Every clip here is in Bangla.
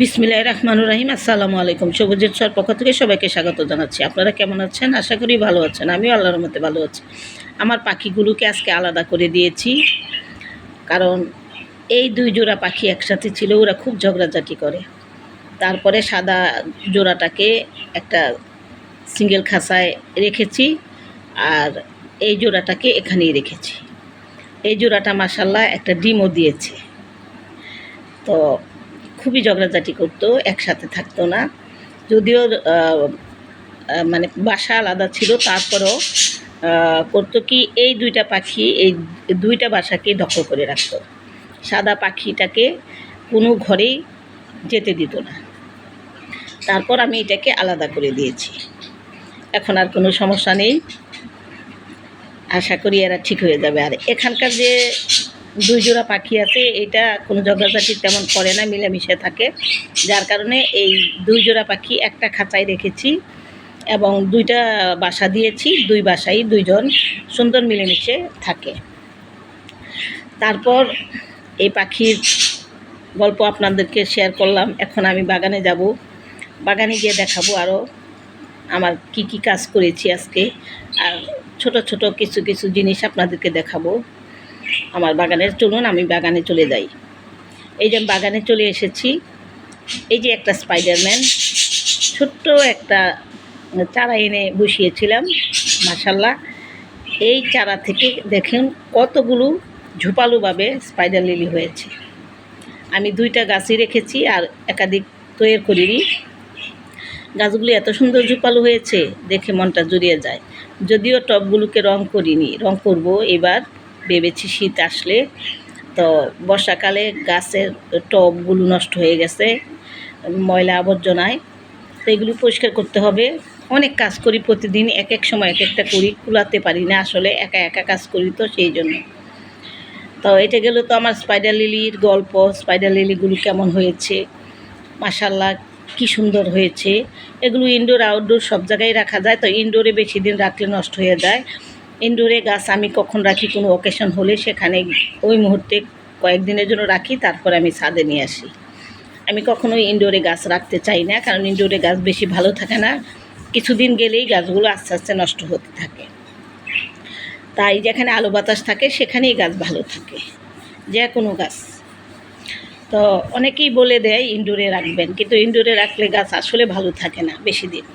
বিসমিল্লাহ রহমানুর রাহিম, আসসালামু আলাইকুম। সবুজের ছর পক্ষ থেকে সবাইকে স্বাগত জানাচ্ছি। আপনারা কেমন আছেন? আশা করি ভালো আছেন। আমিও আল্লাহর মতে ভালো আছি। আমার পাখিগুলোকে আজকে আলাদা করে দিয়েছি। কারণ এই দুই জোড়া পাখি একসাথে ছিল, ওরা খুব ঝগড়াঝাটি করে। তারপরে সাদা জোড়াটাকে একটা সিঙ্গেল খাসায় রেখেছি আর এই জোড়াটাকে এখানেই রেখেছি। এই জোড়াটা মাসাল্লাহ একটা ডিমও দিয়েছে। তো খুবই ঝগড়াঝাটি করতো, একসাথে থাকতো না। যদিও মানে বাসা আলাদা ছিল, তারপরও করতো কি, এই দুইটা পাখি, এই দুইটা বাসাকে দখল করে রাখতো। সাদা পাখিটাকে কোনো ঘরেই যেতে দিত না। তারপর আমি এটাকে আলাদা করে দিয়েছি। এখন আর কোনো সমস্যা নেই। আশা করি এরা ঠিক হয়ে যাবে। আর এখানকার যে দুই জোড়া পাখি আছে, এটা কোনো ঝগড়াঝাটি তেমন করে না, মিলেমিশে থাকে। যার কারণে এই দুই জোড়া পাখি একটা খাঁচায় রেখেছি এবং দুইটা বাসা দিয়েছি, দুই বাসায় দুইজন সুন্দর মিলেমিশে থাকে। তারপর এই পাখির গল্প আপনাদেরকে শেয়ার করলাম, এখন আমি বাগানে যাব। বাগানে গিয়ে দেখাবো আরও আমার কি কি কাজ করেছি আজকে, আর ছোট ছোট কিছু কিছু জিনিস আপনাদেরকে দেখাবো। আমার বাগানের, চলুন আমি বাগানে চলে যাই। এই যে বাগানে চলে এসেছি। এই যে একটা স্পাইডারম্যান ছোট্ট একটা চারা এনে বসিয়েছিলাম মাসাল্লাহ এই চারা থেকে দেখেন কতগুলো ঝোপালোভাবে স্পাইডার লিলি হয়েছে। আমি দুইটা গাছই রেখেছি আর একাধিক তৈরি করিনি। গাছগুলি এত সুন্দর ঝোপালো হয়েছে, দেখে মনটা জুড়িয়ে যায়। যদিও টবগুলোকে রং করিনি, রং করব এবার। ভেবেছি শীত আসলে। তো বর্ষাকালে গাছের টবগুলো নষ্ট হয়ে গেছে, ময়লা আবর্জনায়। তো এগুলো পরিষ্কার করতে হবে। অনেক কাজ করি প্রতিদিন, এক এক সময় এক একটা করি, কুলাতে পারি না আসলে, একা একা কাজ করি তো সেই জন্য। তো এটা গেল তো আমার স্পাইডার লিলির গল্প স্পাইডার লিলিগুলো কেমন হয়েছে মাসাল্লাহ কি সুন্দর হয়েছে। এগুলো ইনডোর আউটডোর সব জায়গায় রাখা যায়, তো ইনডোরে বেশি দিন রাখলে নষ্ট হয়ে যায়। ইনডোরে গাছ আমি কখন রাখি, কোনো অকেশন হলে সেখানে ওই মুহূর্তে কয়েকদিনের জন্য রাখি, তারপর আমি ছাদে নিয়ে আসি। আমি কখনোই ইনডোরে গাছ রাখতে চাই না, কারণ ইনডোরে গাছ বেশি ভালো থাকে না। কিছুদিন গেলেই গাছগুলো আস্তে আস্তে নষ্ট হতে থাকে। তাই যেখানে আলো বাতাস থাকে, সেখানেই গাছ ভালো থাকে, যে কোনো গাছ। তো অনেকেই বলে দেয়, ইনডোরে রাখবেন। কিন্তু ইনডোরে রাখলে গাছ আসলে ভালো থাকে না, বেশি দিন।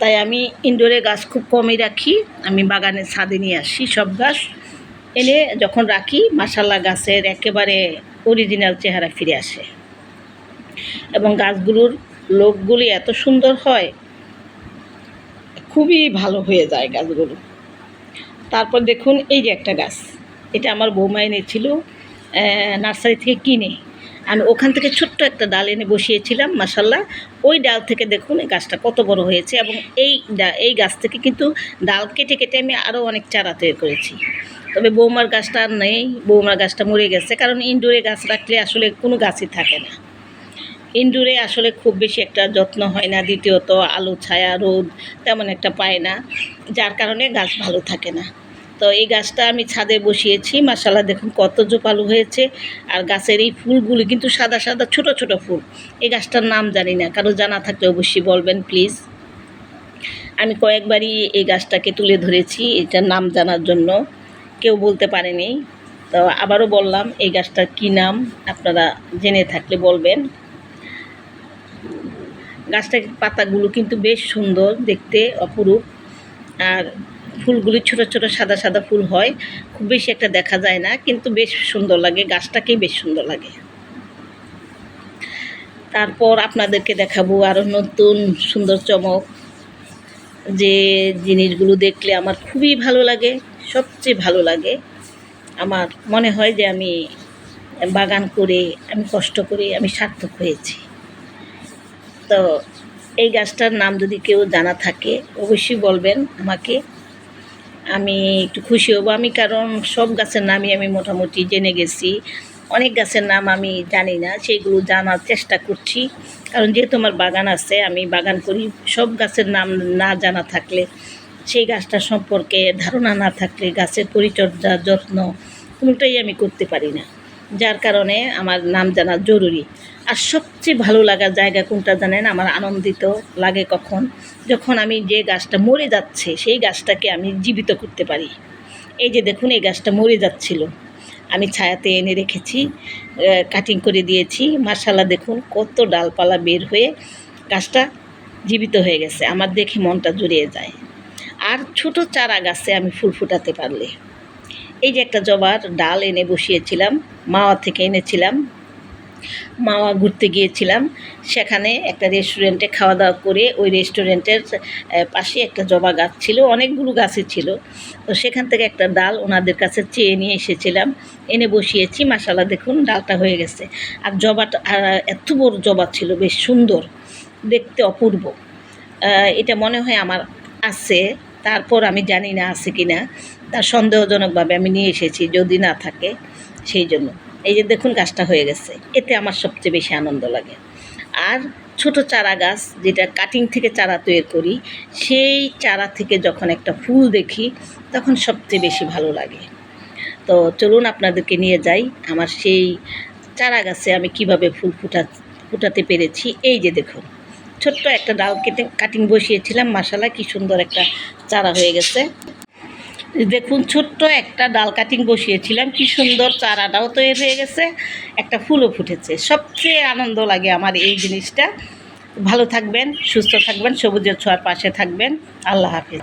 তাই আমি ইনডোরে গাছ খুব কমই রাখি। আমি বাগানে ছাদে নিয়ে আসি সব গাছ। এনে যখন রাখি মাসাল্লা গাছের একেবারে অরিজিনাল চেহারা ফিরে আসে। এবং গাছগুলোর লোকগুলি এত সুন্দর হয়, খুবই ভালো হয়ে যায় গাছগুলো। তারপর দেখুন, এই যে একটা গাছ। এটা আমার বৌমা এনেছিল নার্সারি থেকে কিনে। আমি ওখান থেকে ছোট্ট একটা ডাল এনে বসিয়েছিলাম মাসাল্লাহ ওই ডাল থেকে দেখুন এই গাছটা কত বড় হয়েছে এবং এই এই গাছ থেকে কিন্তু ডাল কেটে কেটে আমি আরও অনেক চারা তৈরি করেছি। তবে বৌমার গাছটা আর নেই, বৌমার গাছটা মরে গেছে, কারণ ইনডোরে গাছ রাখলে আসলে কোনো গাছই থাকে না। ইনডোরে আসলে খুব বেশি একটা যত্ন হয় না, দ্বিতীয়ত আলো, ছায়া, রোদ তেমন একটা পায় না, যার কারণে গাছ ভালো থাকে না। তো এই গাছটা আমি ছাদে বসিয়েছি মাসাল্লাহ দেখুন কত জোপালো হয়েছে। আর গাছের এই ফুলগুলি কিন্তু সাদা সাদা, ছোট ছোট ফুল। এই গাছটার নাম জানি না, কারও জানা থাকলে অবশ্যই বলবেন, প্লিজ। আমি কয়েকবারই এই গাছটাকে তুলে ধরেছি, এটার নাম জানার জন্য। কেউ বলতে পারেনি। তো আবারও বললাম, এই গাছটার কী নাম আপনারা জেনে থাকলে বলবেন। গাছটার পাতাগুলো কিন্তু বেশ সুন্দর দেখতে, অপরূপ। আর ফুলগুলি ছোট ছোট সাদা সাদা ফুল হয়। খুব বেশি একটা দেখা যায় না, কিন্তু বেশ সুন্দর লাগে, গাছটাকেই বেশ সুন্দর লাগে। তারপর আপনাদেরকে দেখাবো আরও নতুন সুন্দর চমক। যে জিনিসগুলো দেখলে আমার খুবই ভালো লাগে, সবচেয়ে ভালো লাগে। আমার মনে হয় যে আমি বাগান করে, আমি কষ্ট করে, আমি সার্থক হয়েছি। তো এই গাছটার নাম যদি কেউ জানা থাকে, অবশ্যই বলবেন আমাকে। আমি একটু খুশি হব। আমি কারণ সব গাছের নামই আমি মোটামুটি জেনে গেছি। অনেক গাছের নাম আমি জানি না সেইগুলো জানার চেষ্টা করছি। কারণ যেহেতু আমার বাগান আছে, আমি বাগান করি, সব গাছের নাম না জানা থাকলে, সেই গাছটা সম্পর্কে ধারণা না থাকলে গাছের পরিচর্যা যত্ন কোনোটাই আমি করতে পারি না। যার কারণে আমার নাম জানা জরুরি। আর সবচেয়ে ভালো লাগার জায়গা কোনটা জানেন? আমার আনন্দিত লাগে কখন? যখন আমি যে গাছটা মরে যাচ্ছে, সেই গাছটাকে আমি জীবিত করতে পারি। এই যে দেখুন, এই গাছটা মরে যাচ্ছিল। আমি ছায়াতে এনে রেখেছি কাটিং করে দিয়েছি। মার্শাল্লাহ দেখুন, কত ডালপালা বের হয়ে গাছটা জীবিত হয়ে গেছে। আমার দেখে মনটা জুড়িয়ে যায়। আর ছোট চারা গাছে আমি ফুল ফুটাতে পারলে। এই যে একটা জবার ডাল এনে বসিয়েছিলাম, মাওয়া থেকে এনেছিলাম, মাওয়া ঘুরতে গিয়েছিলাম। সেখানে একটা রেস্টুরেন্টে খাওয়া দাওয়া করে ওই রেস্টুরেন্টের পাশে একটা জবা গাছ ছিল, অনেকগুলো গাছই ছিল। তো সেখান থেকে একটা ডাল ওনাদের কাছে চেয়ে নিয়ে এসেছিলাম। এনে বসিয়েছি মাসালা দেখুন ডালটা হয়ে গেছে। আর জবাটা এত বড় জবা ছিল, বেশ সুন্দর, দেখতে অপূর্ব। এটা মনে হয় আমার আছে, তারপর আমি জানি না আছে কি না তার সন্দেহজনকভাবে আমি নিয়ে এসেছি যদি না থাকে, সেই জন্য। এই যে দেখুন গাছটা হয়ে গেছে, এতে আমার সবচেয়ে বেশি আনন্দ লাগে। আর ছোট চারা গাছ, যেটা কাটিং থেকে চারা তৈরি করি, সেই চারা থেকে যখন একটা ফুল দেখি, তখন সবচেয়ে বেশি ভালো লাগে। তো চলুন আপনাদেরকে নিয়ে যাই, আমার সেই চারা গাছে আমি কীভাবে ফুল ফুটা, ফুটাতে পেরেছি। এই যে দেখুন, ছোট্ট একটা ডাল কেটে কাটিং বসিয়েছিলাম মাসালা কি সুন্দর একটা চারা হয়ে গেছে। দেখুন, ছোট্ট একটা ডাল কাটিং বসিয়েছিলাম। কি সুন্দর চারাটাও তৈরি হয়ে গেছে, একটা ফুলও ফুটেছে। সবচেয়ে আনন্দ লাগে আমার এই জিনিসটা। ভালো থাকবেন, সুস্থ থাকবেন, সবুজের ছোঁয়ার পাশে থাকবেন। আল্লাহ হাফিজ।